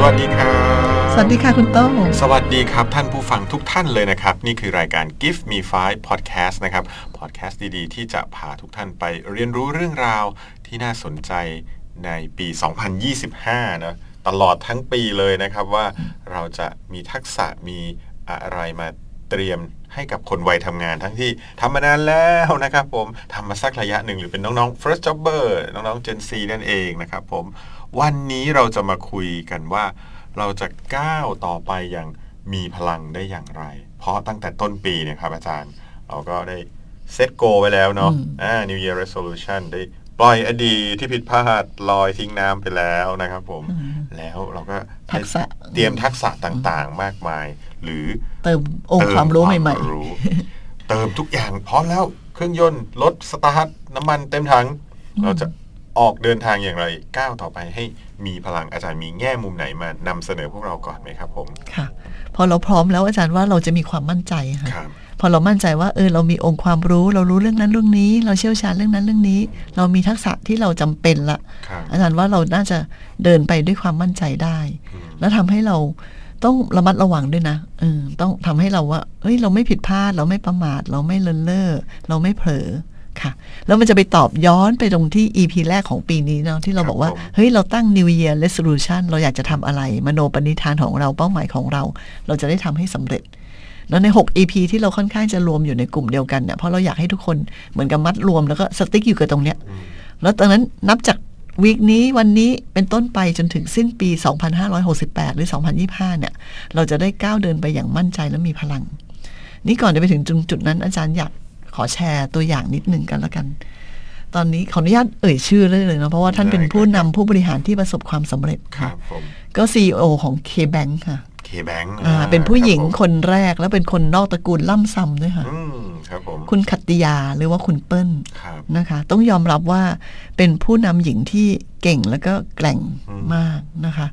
สวัสดีครับสวัสดีค่ะ คุณโต้งสวัสดีครับ ท่านผู้ฟังทุกท่านเลยนะครับ นี่คือรายการ Give Me Five Podcast นะครับ podcast ดีๆ ที่จะพาทุกท่านไปเรียนรู้เรื่องราวที่น่าสนใจในปี 2025 นะตลอดทั้งปีเลยนะครับว่าเราจะมีทักษะมีอะไรมาเตรียม ให้กับคนวัยทำงานทั้งที่ทำมานานแล้วนะครับผมทำมาสักระยะหนึ่งหรือเป็นน้องๆ first jobber น้องๆ Gen Z นั่นเองนะครับผมวันนี้เราจะมาคุยกันว่า เราจะก้าวต่อไปอย่างมีพลังได้อย่างไร เพราะตั้งแต่ต้นปีเนะครับอาจารย์ เราก็ได้เซตโกไว้แล้วเนาะอืมอ่า New Year Resolution ได้ปล่อยอดีตที่ผิดพลาดลอยทิ้งน้ำไปแล้วนะครับผม แล้วเราก็ทักษะเตรียมทักษะต่างๆ มากมาย หรือเติมองค์ความรู้ใหม่เติความรู้เติมทุกอย่างพร้อมแล้วเครื่องยนต์รถสตาร์ทน้ำมันเต็มถังเราจะออกเดินทางอย่างไรก้าวต่อไปให้มีพลังอาจารย์มีแง่มุมไหนมานำเสนอพวกเราก่อนไหมครับผมๆค่ะ พอเราพร้อมแล้วอาจารย์ว่าเราจะมีความมั่นใจค่ะครับพอเรามั่นใจว่าเออเรามีองค์ความรู้ เรารู้เรื่องนั้นเรื่องนี้ เราเชี่ยวชาญเรื่องนั้นเรื่องนี้ เรามีทักษะที่เราจำเป็นละครับอาจารย์ว่าเราน่าจะเดินไปด้วยความมั่นใจได้อืมแล้วทำให้เรา ต้องระมัดระวังด้วยนะเออต้องทำให้เราว่าเฮ้ยเราไม่ผิดพลาด เราไม่ประมาท เราไม่เลินเล่อเราไม่เผลอค่ะ แล้วมันจะไปตอบย้อนไปตรงที่ EP แรกของปีนี้เนาะที่เราบอกว่า เฮ้ย เราตั้ง New Year Resolution เราอยากจะทำอะไร มโนปณิธานของเราเป้าหมายของเรา เราจะได้ทำให้สำเร็จแล้วใน 6 EP ที่เราค่อนข้างจะรวมอยู่ในกลุ่มเดียวกันเนี่ยเพราะเราอยากให้ทุกคนเหมือนกับมัดรวมแล้วก็สติ๊กอยู่กับตรงเนี้ยแล้วตอนนั้นนับจาก วีคนี้วันนี้เป็นต้นไปจนถึงสิ้นปี 2568 หรือ 2025 เนี่ย เราจะได้ก้าวเดินไปอย่างมั่นใจและมีพลัง นี่ก่อนจะไปถึงจุดนั้นอาจารย์อยากขอแชร์ตัวอย่างนิดหนึ่งกันแล้วกัน ตอนนี้ขออนุญาตเอ่ยชื่อเลยเลยนะเพราะว่าท่านเป็นผู้นำผู้บริหารที่ประสบความสำเร็จครัค่ะบผมก็ CEO ของ K-Bank ค่ะเคแบงอ่าเป็นผู้หญิงคนแรกแล้วเป็นคนนอกตระกูลล่ำซำด้วยค่ะอืม ครับผมคุณขัตติยาหรือว่าคุณเปิ้ลครับนะคะ ต้องยอมรับว่าเป็นผู้นำหญิงที่เก่งแล้วก็แกร่งอืมมากนะคะ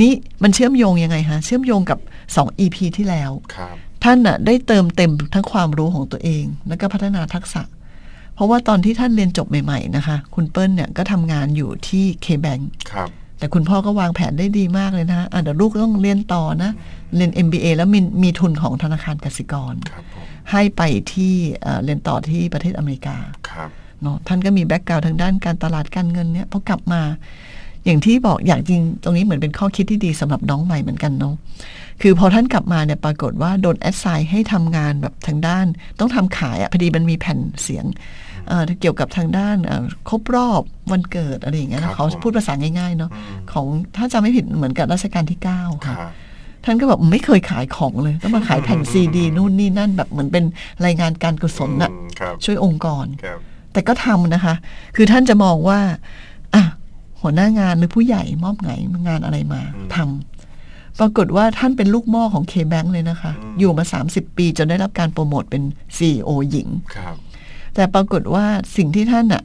นี่มันเชื่อมโยงยังไงฮะเชื่อมโยงกับ 2 EP ที่แล้วครับท่านน่ะได้เติมเต็มทั้งความรู้ของตัวเอง แล้วก็พัฒนาทักษะ เพราะว่าตอนที่ท่านเรียนจบใหม่ ๆ นะคะ คุณเปิ้ลเนี่ยก็ทำงานอยู่ที่ K-Bank ครับ แต่คุณพ่อก็วางแผนได้ดีมากเลยนะอะเดี๋ยวลูกต้องเรียนต่อนะ เรียน MBA แล้วมีมีทุนของธนาคารกสิกรครับผมให้ไปที่เอ่อเรียนต่อที่ประเทศอเมริกาครับเนาะท่านก็มีแบ็กกราวด์ทางด้านการตลาดการเงินเนี่ยพอกลับมา อย่างที่บอกอย่างจริงตรงนี้เหมือนเป็นข้อคิดที่ดีสำหรับน้องใหม่เหมือนกันเนาะคือพอท่านกลับมาเนี่ยปรากฏว่าโดนแอดไซน์ให้ทำงานแบบทางด้าน ต้องทำขายอะพอดีมันมีแผ่นเสียง เอ่อเกี่ยวกับทางด้านเอ่อครบรอบวันเกิดอะไรอย่างเงี้ยครันะบเขาผมพูดภาษาง่ายๆเนาะอืมของถ้าจำไม่ผิดเหมือนกับรัชกาลที่เก้าคค่ะรับท่านก็แบบไม่เคยขายของเลย ต้องมาขายแผ่นซีดีนู่นนี่นั่นแบบเหมือนเป็นรายงานการกุศลน่ะอืมครับช่วยองค์กรครับแต่ก็ทำนะคะ คือท่านจะมองว่าอะหัวหน้างานหรือผู้ใหญ่มอบไงงานอะไรมาทำปรากฏว่าท่านเป็นลูกหม้อของ K-Bank เลยนะคะ อยู่มา 30 ปีจนได้รับการโปรโมทเป็น CEO หญิงครับ แต่ปรากฏว่าสิ่งที่ท่านอะ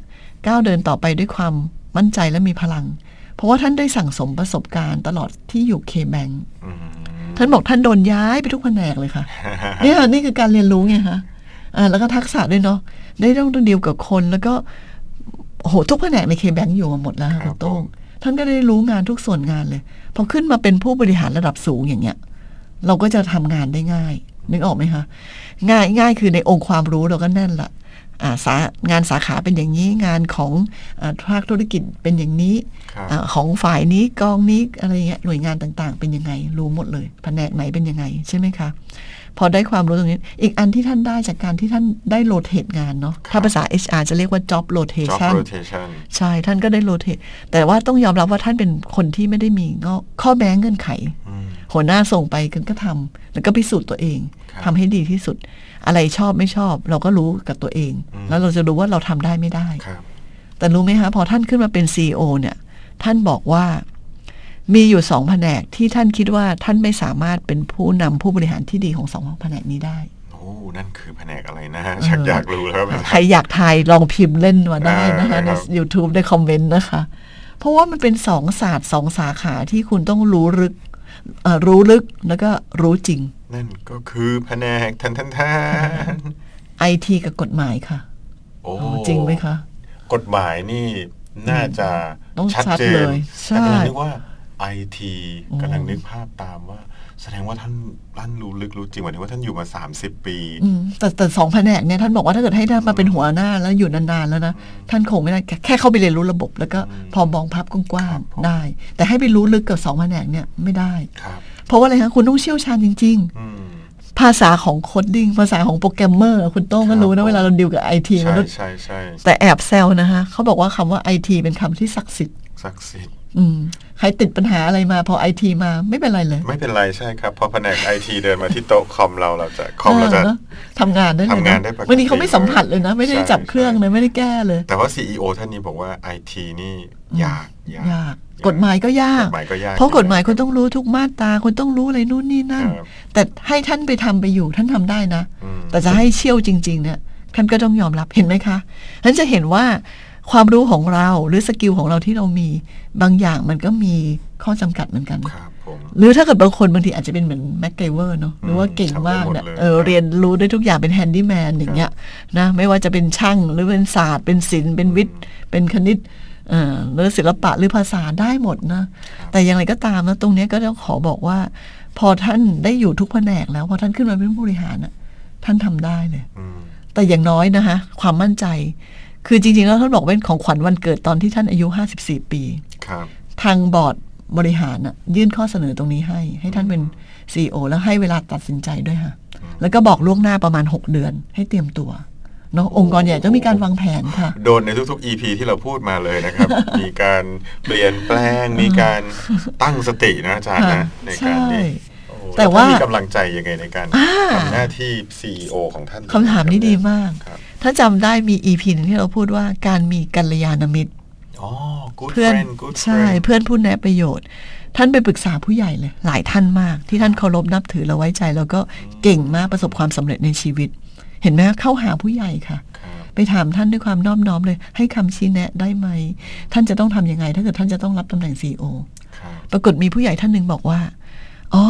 ก้าวเดินต่อไปด้วยความมั่นใจและมีพลัง เพราะว่าท่านได้สั่งสมประสบการณ์ตลอดที่อยู่ K-Bank อืมท่านบอกท่านโดนย้ายไปทุกแผนกเลยค่ะเนี่ยนี่คือการเรียนรู้ไงคะอ่าแล้วก็ทักษะด้วยเนาะได้ต้องต้องดีลกับคนแล้วก็โอ้โหทุกแผนกในเคแบงอยู่มาหมดแล้วค่ะครัคุบณโต้งผมท่านก็ได้รู้งานทุกส่วนงานเลยพอขึ้นมาเป็นผู้บริหารระดับสูงอย่างเงี้ย เราก็จะทำงานได้ง่าย นึกออกไหมคะง่ายง่ายคือในองค์ความรู้เราก็แน่นละอ่าสางานสาขาเป็นอย่างนี้งานของอาภาคธุรกิจเป็นอย่างนี้ครับอาของฝ่ายนี้กองนี้อะไรเงี้ยหน่วยงานต่างๆ เป็นยังไง รู้หมดเลยแผนกไหนเป็นยังไงใช่ไหมคะพอได้ความรู้ตรงนี้ อีกอันที่ท่านได้จากการที่ท่านได้โรเตทงานเนาะถ้าภาษา HR จะเรียกว่า job job rotation rotation ใช่ท่านก็ได้โรเตทแต่ว่าต้องยอมรับว่าท่านเป็นคนที่ไม่ได้มีงอข้อแม้เงื่อนไขอืมหัวหน้าส่งไปกันก็ทำแล้วก็พิสูจน์ตัวเองครับทำให้ดีที่สุด อะไรชอบไม่ชอบ เราก็รู้กับตัวเองอืมแล้วเราจะรู้ว่าเราทำได้ไม่ได้ครับแต่รู้ไหมคะพอท่านขึ้นมาเป็นซีอเนี่ย ท่านบอกว่ามีอยู่สองแผนกที่ท่านคิดว่าท่านไม่สามารถเป็นผู้นำผู้บริหารที่ดีของสองแผนกนี้ได้โอ้นั่นคือแผนกอะไรนะฮะชักอยากรู้แล้วครับใครอยากทายลองพิมพ์เล่นมาได้นะคะอ่าในครับ YouTube ได้คอมเมนต์นะคะ เพราะว่ามันเป็นสองศาสตร์สองสาขาที่คุณต้องรู้ลึกเอ่อรู้ลึกแล้วก็รู้จริง นั่นก็คือแผนกทันทันทันไอทีกับกฎหมายค่ะ โอ้อ๋อจริงไหมคะ กฎหมายนี่น่าจะต้องชัดชัดเจเลนยใช่แต่กำลังนึกว่าไอทีอืมกำลังนึกภาพตามว่า แสดงว่าท่านท่านรู้ลึกรู้จริงหมายถึงว่าท่านอยู่มา 30 ปีอืมแต่แต่สองแผนกเนี่ยท่านบอกว่าถ้าเกิดให้ท่านมาเป็นหัวหน้าแล้วอยู่นานๆแล้วนะ ท่านคงไม่ได้แค่แค่เข้าไปเรียนรู้ระบบ แล้วก็อืมพอมองภาพกว้าครังบผมๆได้ แต่ให้ไปรู้ลึกกับสองแผนกเนี่ยไม่ได้ครับ เพราะว่าอะไรคะคุณต้องเชี่ยวชาญจริงๆอืมภาษาของโคดดิ้งภาษาของโปรแกรมเมอร์คุณโต้งก็รู้ครันะบเวลาเราดิวกับไอทีมใช่นุษย์ใช่ใช่แต่แอบแซวนะคะเขาบอกว่าคำว่าไอทีเป็นคำที่ศักดิ์สิทธิ์ศักดิ์สิทธิ์อืมใครติดปัญหาอะไรมาพอไอทีมาไม่เป็นไรเลย ไม่เป็นไรใช่ครับ พอแผนกไอทีเดินมาที่โต๊ะคอมเราเราจะคอมเราจะเออทำงานได้เลยทำงานได้ปกติบางทีเขาไม่สัมผัสเลยนะ ไม่ได้ใช่จับเครื่องเลยไม่ได้แก้เลย แต่ว่า CEO ท่านนี้บอกว่าไอทีนี่ยากยาก กฎหมายก็ยาก กฎหมายก็ยากเพราะกฎหมายคุณต้องรู้ทุกมาตราคุณต้องรู้อะไรนู่นนี่นั่น ครับ แต่ให้ท่านไปทำไปอยู่ท่านทำได้นะ อืม แต่จะให้เชี่ยวจริง ๆ เนี่ยท่านก็ต้องยอมรับเห็นไหมคะท่านจะเห็นว่าความรู้ของเราหรือสกิลของเราที่เรามี บางอย่างมันก็มีข้อจำกัดเหมือนกัน ครับผม หรือถ้าเกิดบางคนบางทีอาจจะเป็นเหมือนแม็กไกเวอร์เนาะหรือว่าเก่งมากเนี่ยทำได้หมดเลยเออเรียนรู้ได้ทุกอย่างเป็นแฮนดี้แมนอย่างเงี้ยนะไม่ว่าจะเป็นช่างหรือเป็นศาสตร์ เป็นศิลป์เป็นวิทย์ เป็นคณิตเอ่อ หรือศิลปะหรือภาษาได้หมดนะ แต่อย่างไรก็ตามนะ ตรงเนี้ยก็ต้องขอบอกว่า พอท่านได้อยู่ทุกแผนกแล้ว พอท่านขึ้นมาเป็นผู้บริหารน่ะท่านทำได้เลยอืมแต่อย่างน้อยนะคะความมั่นใจ คือจริงๆแล้วท่านบอกเป็นของขวัญวันเกิดตอนที่ท่านอายุ 54 ปีครับทางบอร์ดบริหารน่ะยื่นข้อเสนอตรงนี้ให้ ให้ท่านเป็น CEO แล้วให้เวลาตัดสินใจด้วยค่ะแล้วก็บอกล่วงหน้าประมาณ 6 เดือน ให้เตรียมตัว เนาะองค์กรใหญ่ต้องมีการวางแผนค่ะ โดนในทุกๆ EP ที่เราพูดมาเลยนะครับ มีการเปลี่ยนแปลง มีการตั้งสตินะอาจารย์นะค่ะในการที่ใช่โอ้โหแต่ว่าล้ท่นมีกำลังใจยังไงในการอ่าทำหน้าที่ CEO ของท่านคำถามนี้ดีมากครับถ้าจำได้มี EP หนึงที่เราพูดว่าการมีกัลยาณมิตรอ๋อ good เพื่อน friend good ใช่ friend เพื่อนผู้แนะประโยชน์ ท่านไปปรึกษาผู้ใหญ่เลย หลายท่านมาก ที่ท่านเคารพนับถือและไว้ใจ แล้วก็เก่งมากประสบความสำเร็จในชีวิต เห็นไหมคะเข้าหาผู้ใหญ่ค่ะครับไปถามท่านด้วยความนอบน้อมเลย ให้คำชี้แนะได้ไหม ท่านจะต้องทำยังไง ถ้าเกิดท่านจะต้องรับตำแหน่งซีอครับปรากฏมีผู้ใหญ่ท่านหนึ่งบอกว่าอ๋อ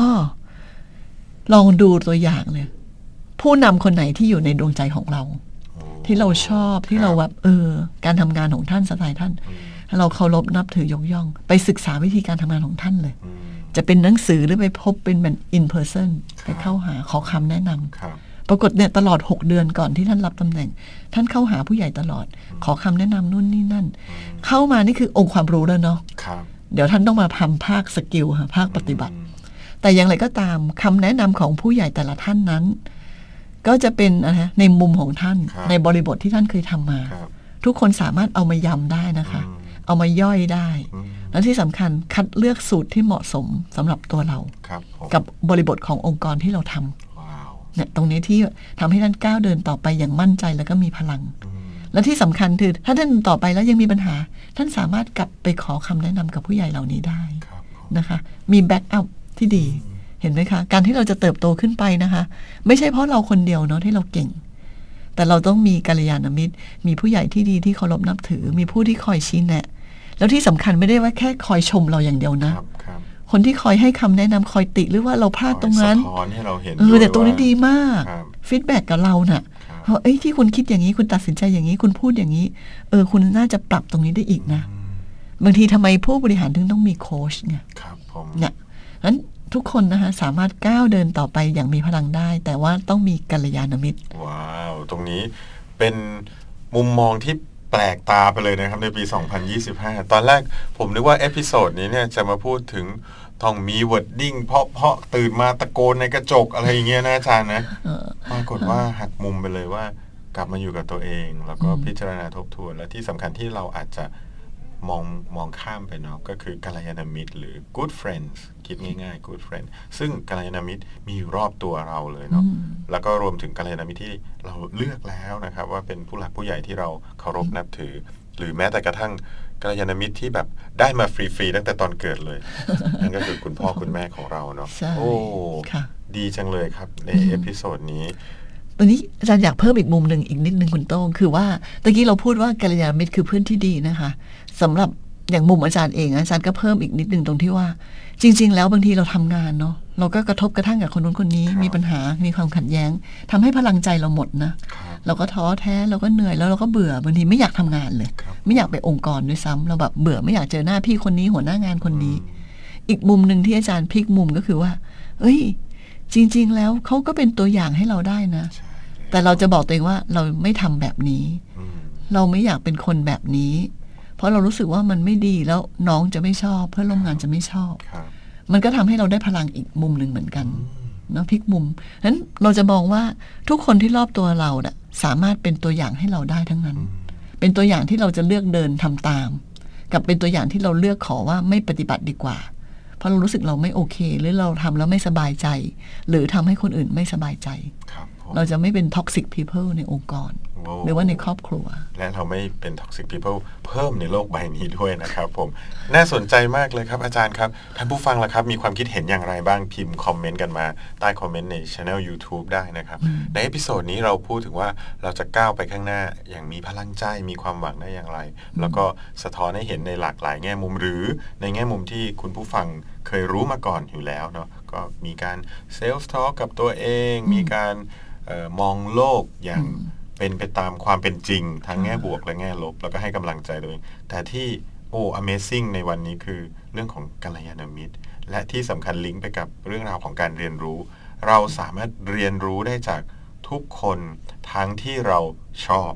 ลองดูตัวอย่างเลยผู้นำคนไหนที่อยู่ในดวงใจของเราโอ้ที่เราชอบที่เราแบบเออ การทำงานของท่านสไตล์ท่านอืมเราเคารพนับถือยกย่อง ไปศึกษาวิธีการทำงานของท่านเลยอืมจะเป็นหนังสือหรือไปพบเป็นแบบ in person ครับไปเข้าหาขอคำแนะนำครับ ปรากฏเนี่ยตลอด 6 เดือนก่อนที่ท่านรับตำแหน่ง ท่านเข้าหาผู้ใหญ่ตลอด ขอคำแนะนำนู่นนี่นั่น เข้ามานี่คือองค์ความรู้แล้วเนาะครับเดี๋ยวท่านต้องมาทำภาคสกิลค่ะภาคปฏิบัติอืมแต่อย่างไรก็ตามคำแนะนำของผู้ใหญ่แต่ละท่านนั้น ก็จะเป็นอะไรนะในมุมของท่านครับในบริบทที่ท่านเคยทำมาครับทุกคนสามารถเอามายำได้นะคะอืมเอามาย่อยได้อืมและที่สำคัญคัดเลือกสูตรที่เหมาะสมสำหรับตัวเราครับผมกับบริบทขององค์กรที่เราทำว้าว เนี่ยตรงนี้ที่ทำให้ท่านก้าวเดินต่อไปอย่างมั่นใจแล้วก็มีพลังอืมและที่สำคัญคือถ้าท่านต่อไปแล้วยังมีปัญหา ท่านสามารถกลับไปขอคำแนะนำกับผู้ใหญ่เหล่านี้ได้ครับผมนะคะ มีแบ็กอัพที่ดีเห็นไหมคะ การที่เราจะเติบโตขึ้นไปนะคะ ไม่ใช่เพราะเราคนเดียวเนาะที่เราเก่ง แต่เราต้องมีกัลยาณมิตร มีผู้ใหญ่ที่ดีที่เคารพนับถือ มีผู้ที่คอยชี้แนะ แล้วที่สำคัญไม่ได้ว่าแค่คอยชมเราอย่างเดียวนะ ครับครับคนที่คอยให้คำแนะนำคอยติหรือว่าเราพลาดตรงนั้นสะท้อนให้เราเห็นเออด้วยแต่ตรงนี้ว่าดีมากครับฟีดแบ็กกับเราน่ะครับเพราะเอ้ยที่คุณคิดอย่างนี้คุณตัดสินใจอย่างนี้คุณพูดอย่างนี้ เออ คุณน่าจะปรับตรงนี้ได้อีกนะอืมบางทีทำไมผู้บริหารถึงต้องมีโค้ชเนี่ยครับผมเนี่ยนั้นทุกคนนะคะสามารถก้าวเดินต่อไปอย่างมีพลังได้ แต่ว่าต้องมีกัลยาณมิตร ว้าว ตรงนี้เป็นมุมมองที่ แปลกตาไปเลยนะครับในปี 2025 ตอนแรกผมนึกว่าเอพิโซดนี้เนี่ยจะมาพูดถึงต้องมีวอร์ดดิ้งเพราะเพราะตื่นมาตะโกนในกระจกอะไรอย่างเงี้ยนะอาจารย์นะเออปรากฏว่าหักมุมไปเลยว่ากลับมาอยู่กับตัวเอง แล้วก็อืมพิจารณาทบทวน และที่สำคัญที่เราอาจจะมองมองข้ามไปเนาะก็คือกัลยาณมิตรหรือ good friends คิดง่ายๆ good friend ซึ่งกัลยาณมิตรมีอยู่รอบตัวเราเลยเนาะอืมแล้วก็รวมถึงกัลยาณมิตรที่เราเลือกแล้วนะครับ ว่าเป็นผู้หลักผู้ใหญ่ที่เราเคารพนับถือ หรือแม้แต่กระทั่งกัลยาณมิตรที่แบบได้มาฟรีๆตั้งแต่ตอนเกิดเลยนั่นก็คือคุณพ่อคุณแม่ของเราเนาะใช่โอ้ค่ะดีจังเลยครับในอืมเอพิโซดนี้ตอนนี้อาจารย์อยากเพิ่มอีกมุมหนึ่งอีกนิดนึงคุณโต้งคือว่าตะกี้เราพูดว่ากัลยาณมิตรคือเพื่อนที่ดีนะคะสำหรับอย่างมุมอาจารย์เองอาจารย์ก็เพิ่มอีกนิดนึงตรงที่ว่า จริง ๆ แล้วบางทีเราทำงานเนาะเราก็กระทบกระทั่งกับคนนู้นคนนี้ครับมีปัญหามีความขัดแย้งทำให้พลังใจเราหมดนะครับเราก็ท้อแท้เราก็เหนื่อยแล้วเราก็เบื่อบางทีไม่อยากทำงานเลยครับไม่อยากไปองค์กรด้วยซ้ำเราแบบเบื่อไม่อยากเจอหน้าพี่คนนี้หัวหน้างานคนนี้ อีกมุมหนึ่งที่อาจารย์พลิกมุมก็คือว่า เอ้ย จริง ๆ แล้วเขาก็เป็นตัวอย่างให้เราได้นะใช่แต่เราจะบอกตัวเองว่าเราไม่ทำแบบนี้อืมเราไม่อยากเป็นคนแบบนี้ เพราะเรารู้สึกว่ามันไม่ดีแล้วน้องจะไม่ชอบ เพื่อนร่วมงานจะไม่ชอบครับมันก็ทำให้เราได้พลังอีกมุมหนึ่งเหมือนกันอืมเนาะพลิกมุมนั้นเราจะมองว่าทุกคนที่รอบตัวเราน่ะสามารถเป็นตัวอย่างให้เราได้ทั้งนั้นอืมเป็นตัวอย่างที่เราจะเลือกเดินทำตาม กับเป็นตัวอย่างที่เราเลือกขอว่าไม่ปฏิบัติดีกว่า เพราะเรารู้สึกเราไม่โอเค หรือเราทำแล้วไม่สบายใจ หรือทำให้คนอื่นไม่สบายใจครับผม เราจะไม่เป็น toxic people ในองค์กรโอ้หรือว่าในครอบครัว และเราไม่เป็น toxic people เพิ่มในโลกใบนี้ด้วยนะครับผม น่าสนใจมากเลยครับอาจารย์ครับ ท่านผู้ฟังล่ะครับ มีความคิดเห็นอย่างไรบ้างพิมพ์คอมเมนต์กันมาใต้คอมเมนต์ในช anel YouTube ได้นะครับ ในเอพิโซดนี้เราพูดถึงว่าเราจะก้าวไปข้างหน้าอย่างมีพลังใจมีความหวังได้อย่างไร แล้วก็สะท้อนให้เห็นในหลากหลายแง่มุมหรือ ในแง่มุมที่คุณผู้ฟังเคยรู้มาก่อนอยู่แล้วเนาะก็มีการเซลฟ์ทอ l k กับตัวเองมีการเออ มองโลกอย่างเป็นไปตามความเป็นจริง ทั้งแง่บวกและแง่ลบ แล้วก็ให้กำลังใจตัวเองแต่ที่โอ้ Amazing ในวันนี้คือเรื่องของกัลยาณมิตร และที่สำคัญลิงก์ไปกับเรื่องราวของการเรียนรู้ เราสามารถเรียนรู้ได้จากทุกคนทั้งที่เราชอบ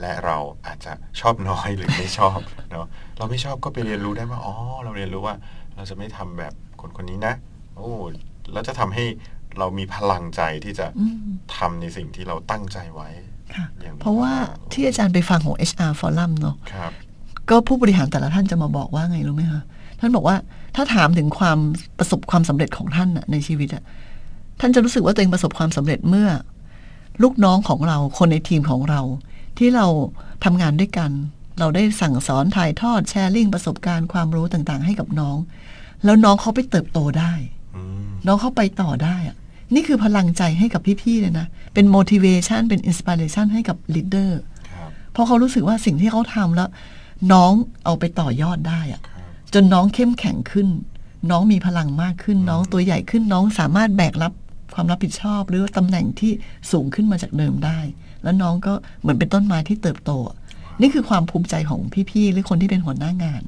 และเราอาจจะชอบน้อยหรือไม่ชอบเนาะเราไม่ชอบก็ไปเรียนรู้ได้ว่าอ๋อเราเรียนรู้ว่า เราจะไม่ทำแบบคนคนนี้นะ โอ้แล้วจะทำให้ เรามีพลังใจที่จะอืมทำในสิ่งที่เราตั้งใจไว้ค่ะอย่างมีเพราะว่าพลังที่อาจารย์ไปฟังของ HR Forum เนาะครับก็ผู้บริหารแต่ละท่านจะมาบอกว่าไงรู้ไหมคะ ท่านบอกว่าถ้าถามถึงความประสบความสำเร็จของท่านน่ะในชีวิตอะท่านจะรู้สึกว่าตัวเองประสบความสำเร็จเมื่อ ลูกน้องของเราคนในทีมของเรา ที่เราทำงานด้วยกัน เราได้สั่งสอนถ่ายทอดแชร์ลิงประสบการณ์ความรู้ต่างๆ ให้กับน้อง แล้วน้องเขาไปเติบโตได้อืมน้องเข้าไปต่อได้อะ นี่คือพลังใจให้กับพี่ๆเลยนะ เป็น motivation เป็น inspiration ให้กับ leader ครับเพราะเขารู้สึกว่าสิ่งที่เขาทำแล้ว น้องเอาไปต่อยอดได้อะครับจนน้องเข้มแข็งขึ้น น้องมีพลังมากขึ้น น้องตัวใหญ่ขึ้น น้องสามารถแบกรับความรับผิดชอบ หรือตำแหน่งที่สูงขึ้นมาจากเดิมได้ แล้วน้องก็เหมือนเป็นต้นไม้ที่เติบโตอะนี่คือความภูมิใจของพี่ๆหรือคนที่เป็นหัวหน้างาน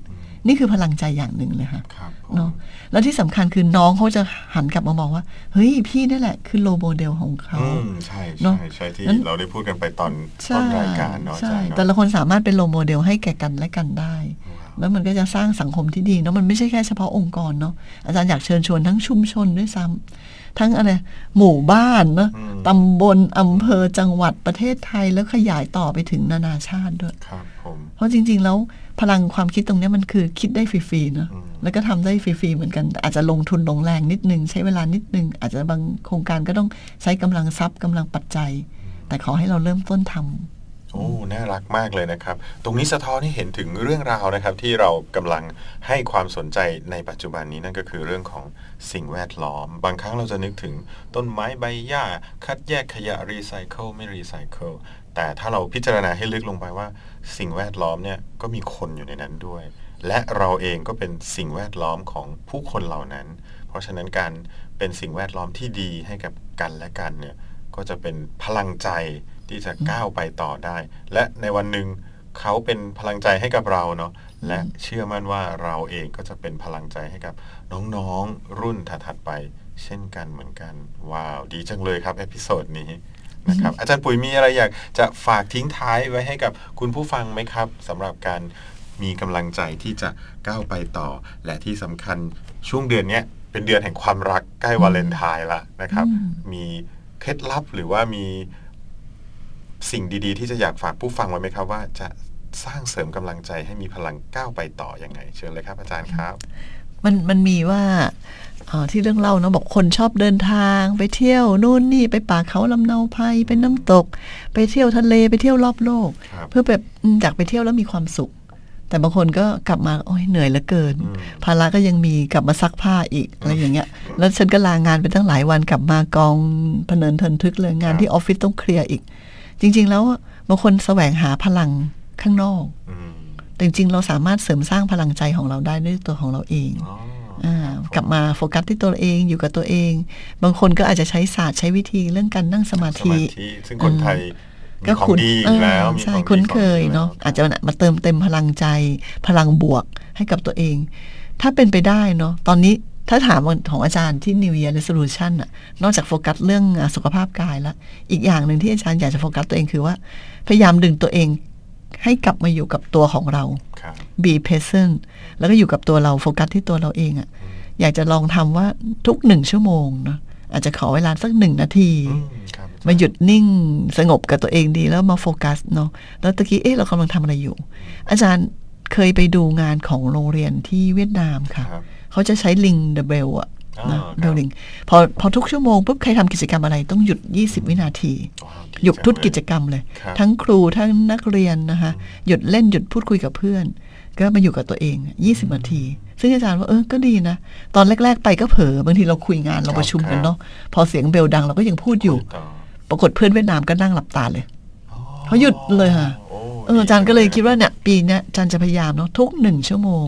นี่คือพลังใจอย่างหนึ่งเลยค่ะครับผมเนาะแล้วที่สำคัญคือน้องเขาจะหันกลับมามองว่า เฮ้ยพี่นี่แหละคือโลโมเดลของเขาอืมใช่เนอะใช่ใช่ที่นั้นเราได้พูดกันไปตอนใช่ต้นรายการเนาะอาใช่จารย์เนอะแต่ละคนสามารถเป็นโลโมเดลให้แก่กันและกันได้ว้าวแล้วมันก็จะสร้างสังคมที่ดีเนาะมันไม่ใช่แค่เฉพาะองค์กรเนาะอาจารย์อยากเชิญชวนทั้งชุมชนด้วยซ้ำ ทั้งอะไรหมู่บ้านเนาะอืมตำบลอำเภอจังหวัดประเทศไทยแล้วขยายต่อไปถึงนานาชาติด้วยครับผมเพราะจริง ๆ แล้วพลังความคิดตรงเนี้ยมันคือคิดได้ฟรีๆเนาะอืมแล้วก็ทำได้ฟรีๆเหมือนกันแต่อาจจะลงทุนลงแรงนิดนึง ใช้เวลานิดนึง อาจจะบางโครงการก็ต้องใช้กำลังทรัพย์กำลังปัจจัย แต่ขอให้เราเริ่มต้นทำ โอ้ น่ารักมากเลยนะครับ ตรงนี้สะท้อนให้เห็นถึงเรื่องราวนะครับ ที่เรากำลังให้ความสนใจในปัจจุบันนี้นั่นก็คือเรื่องของสิ่งแวดล้อม บางครั้งเราจะนึกถึงต้นไม้ใบหญ้า คัดแยกขยะรีไซเคิลไม่รีไซเคิลแต่ถ้าเราพิจารณาให้ลึกลงไปว่า สิ่งแวดล้อมเนี่ยก็มีคนอยู่ในนั้นด้วย และเราเองก็เป็นสิ่งแวดล้อมของผู้คนเหล่านั้น เพราะฉะนั้นการเป็นสิ่งแวดล้อมที่ดีให้กับกันและกันเนี่ยก็จะเป็นพลังใจ ที่จะก้าวไปต่อได้ และในวันหนึ่งเขาเป็นพลังใจให้กับเราเนาะและเชื่อมั่นว่าเราเองก็จะเป็นพลังใจให้กับน้องๆรุ่นถัดๆไป เช่นกันเหมือนกัน ว้าว ดีจังเลยครับเอพิโซดนี้นะครับอาจารย์ปุ๋ยมีอะไรอยากจะฝากทิ้งท้ายไว้ให้กับคุณผู้ฟังไหมครับสำหรับการมีกำลังใจที่จะก้าวไปต่อ และที่สำคัญช่วงเดือนเนี้ยเป็นเดือนแห่งความรักใกล้วาเลนไทน์ละนะครับอืมมีเคล็ดลับหรือว่ามี สิ่งดีๆ ที่จะอยากฝากผู้ฟังไว้ไหมครับว่าจะสร้างเสริมกำลังใจให้มีพลังก้าวไปต่ออยังไง เชิญเลยครับอาจารย์ครับ มันมันมีว่าเอ่อที่เรื่องเล่าเนาะบอกคนชอบเดินทาง ไปเที่ยวนู่นนี่ไปป่าเขาลำเนาไพรไปน้ำตก ไปเที่ยวทะเลไปเที่ยวรอบโลกครับเพื่อแบบอืมอยากไปเที่ยวแล้วมีความสุข แต่บางคนก็กลับมาโอ้ยเหนื่อยเหลือเกินอืมภาระก็ยังมีกลับมาซักผ้าอีกอะไรอย่างเงี้ย แล้วฉันก็ลางานไปตั้งหลายวันกลับมากองพะเนินเทินทึกเลยงานที่ออฟฟิศต้องเคลียร์อีก จริง ๆ แล้วบางคนแสวงหาพลังข้างนอกอืมแต่จริง ๆ เราสามารถเสริมสร้างพลังใจของเราได้ด้วยตัวของเราเองอ๋ออ่ากลับมาโฟกัสที่ตัวเองอยู่กับตัวเอง บางคนก็อาจจะใช้ศาสตร์ใช้วิธีเรื่องการนั่งสมาสธิมาธิซึ่งคนไทยมีก็ของคุ้นดีอยู่แล้วเออมีใช่ของดีคุ้นของเคยดีเนาะแล้วอาจจะมาเติมเต็มพลังใจ พลังบวกให้กับตัวเอง ถ้าเป็นไปได้เนาะตอนนี้ ถ้าถามของอาจารย์ที่ New Year Resolution อะนอกจากโฟกัสเรื่องอะสุขภาพกายแล้ว อีกอย่างหนึ่งที่อาจารย์อยากจะโฟกัสตัวเองคือว่า พยายามดึงตัวเองให้กลับมาอยู่กับตัวของเราครับ be present แล้วก็อยู่กับตัวเราโฟกัสที่ตัวเราเองอะอยากจะลองทำว่าทุกหนึ่งชั่วโมงเนาะอาจจะขอเวลาสักหนึ่งนาทีอืมครับมาหยุดนิ่งสงบกับตัวเองดีแล้วมาโฟกัสเนาะแล้วตะกี้เอ๊ะเรากำลังทำอะไรอยู่ อาจารย์เคยไปดูงานของโรงเรียนที่เวียดนามค่ะครับ เขาจะใช้ลิงเดอะเบลอะอ๋อนะครับเบลลิงพอพอทุกชั่วโมงปุ๊บใครทำกิจกรรมอะไรต้องหยุด 20 วินาทีว้าวดีหยุดทุกจังเลกิจกรรมเลยครับทั้งครูทั้งนักเรียนนะคะ หยุดเล่นหยุดพูดคุยกับเพื่อน ก็มาอยู่กับตัวเอง 20 นาที ซึ่งอาจารย์ว่าเออก็ดีนะ ตอนแรก ๆ ไปก็เผลอบางทีเราคุยงานเราประชุมกันเนาะพอเสียงเบลดังเราก็ยังพูดอยู่คุต่อปรากฏเพื่อนเวียดนามก็นั่งหลับตาเลยอ๋อเขาหยุดเลยค่ะโอ้ เอออาจารย์ก็เลยคิดว่าเนี่ยปีเนี้ยอาจารย์จะพยายามเนาะทุกหนึ่งชั่วโมง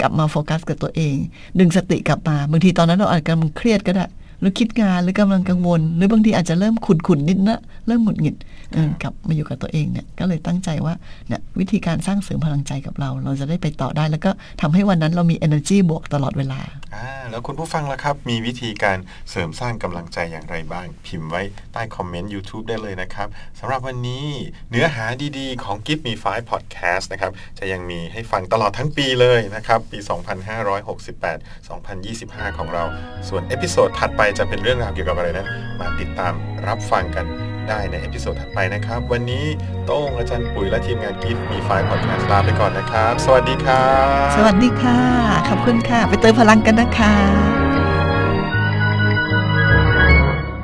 กลับมาโฟกัสกับตัวเอง ดึงสติกลับมาบางทีตอนนั้นเราอาจจะกำลังเครียดก็ได้ หรือคิดงานหรือกำลังกังวล หรือบางทีอาจจะเริ่มขุนขุนๆนิดนะเริ่มหงุดหงิดเออกลับมาอยู่กับตัวเองเนี่ยก็เลยตั้งใจว่าเนี่ยวิธีการสร้างเสริมพลังใจกับเรา เราจะได้ไปต่อได้ แล้วก็ทำให้วันนั้นเรามี energy บวกตลอดเวลาอ่าแล้วคุณผู้ฟังล่ะครับ มีวิธีการเสริมสร้างกำลังใจอย่างไรบ้าง พิมพ์ไว้ใต้คอมเมนต์ YouTube ได้เลยนะครับสำหรับวันนี้เนื้อหาดีๆ ของ Give Me Five Podcast นะครับจะยังมีให้ฟังตลอดทั้งปีเลยนะครับปี 2568 2025 ของเรา ส่วนเอพิโซดถัดไปจะเป็นเรื่องราวเกี่ยวกับอะไรนั้นมาติดตามรับฟังกันได้ในเอพิโซดถัดไปนะครับ วันนี้โต้งอาจารย์ปุ๋ยและทีมงานกิฟมีไฟล์พอดแคสต์ลาไปก่อนนะครับ สวัสดีครับ สวัสดีค่ะ ขอบคุณค่ะ ไปเติมพลังกันนะคะ